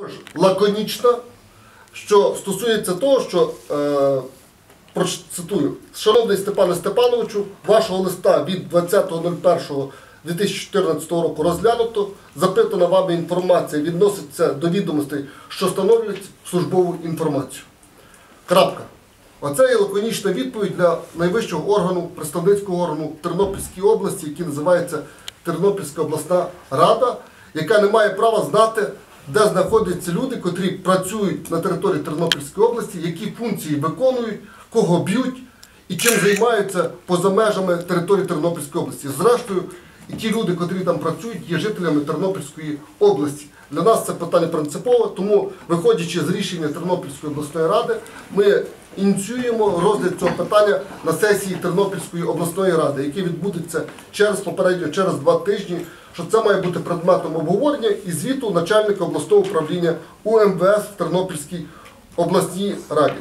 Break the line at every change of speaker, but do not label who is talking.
Також лаконічна, що стосується того, що е, процитую, шановний Степане Степановичу, вашого листа від 20.01.2014 року розглянуто. Запитана вами інформація відноситься до відомостей, що становлять службову інформацію. Крапка. Оце є лаконічна відповідь для найвищого органу, представницького органу Тернопільської області, який називається Тернопільська обласна рада, яка не має права знати, де знаходяться люди, котрі працюють на території Тернопільської області, які функції виконують, кого б'ють і чим займаються поза межами території Тернопільської області. Зрештою, і ті люди, котрі там працюють, є жителями Тернопільської області. Для нас це питання принципове, тому, виходячи з рішення Тернопільської обласної ради, ми ініціюємо розгляд цього питання на сесії Тернопільської обласної ради, яке відбудеться через попередньо через два тижні. Що це має бути предметом обговорення і звіту начальника обласного управління УМВС в Тернопільській обласній раді.